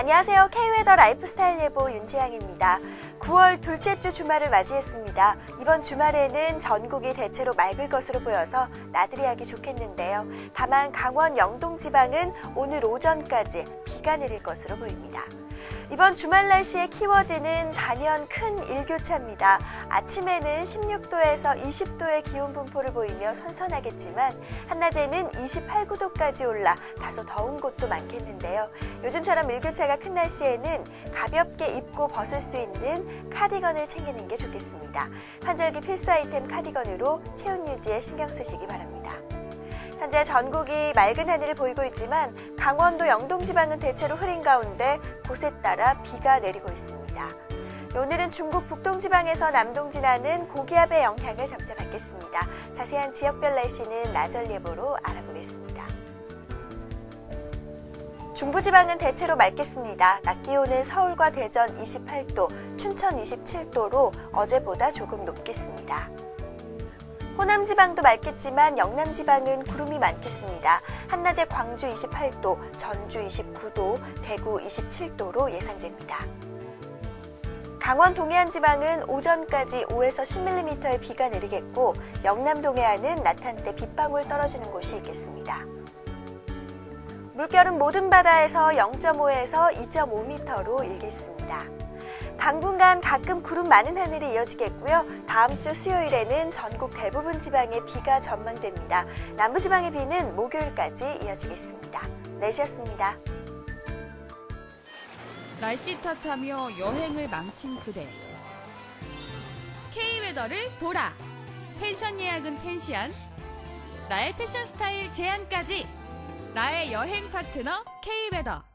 안녕하세요. K웨더 라이프스타일 예보 윤지향입니다. 9월 둘째 주 주말을 맞이했습니다. 이번 주말에는 전국이 대체로 맑을 것으로 보여서 나들이 하기 좋겠는데요. 다만 강원 영동 지방은 오늘 오전까지 비가 내릴 것으로 보입니다. 이번 주말 날씨의 키워드는 단연 큰 일교차입니다. 아침에는 16도에서 20도의 기온 분포를 보이며 선선하겠지만 한낮에는 28, 9도까지 올라 다소 더운 곳도 많겠는데요. 요즘처럼 일교차가 큰 날씨에는 가볍게 입고 벗을 수 있는 카디건을 챙기는 게 좋겠습니다. 환절기 필수 아이템 카디건으로 체온 유지에 신경 쓰시기 바랍니다. 현재 전국이 맑은 하늘을 보이고 있지만 강원도 영동 지방은 대체로 흐린 가운데 곳에 따라 비가 내리고 있습니다. 오늘은 중국 북동 지방에서 남동 지나는 고기압의 영향을 점차 받겠습니다. 자세한 지역별 날씨는 나절 예보로 알아보겠습니다. 중부지방은 대체로 맑겠습니다. 낮 기온은 서울과 대전 28도, 춘천 27도로 어제보다 조금 높겠습니다. 호남 지방도 맑겠지만 영남 지방은 구름이 많겠습니다. 한낮에 광주 28도, 전주 29도, 대구 27도로 예상됩니다. 강원 동해안 지방은 오전까지 5에서 10mm의 비가 내리겠고 영남 동해안은 낮 한 때 빗방울 떨어지는 곳이 있겠습니다. 물결은 모든 바다에서 0.5에서 2.5m로 일겠습니다. 당분간 가끔 구름 많은 하늘이 이어지겠고요. 다음 주 수요일에는 전국 대부분 지방에 비가 전망됩니다. 남부 지방의 비는 목요일까지 이어지겠습니다. 내시였습니다. 날씨 탓하며 여행을 망친 그대. K웨더를 보라. 펜션 예약은 펜시안. 나의 패션 스타일 제안까지. 나의 여행 파트너 K웨더.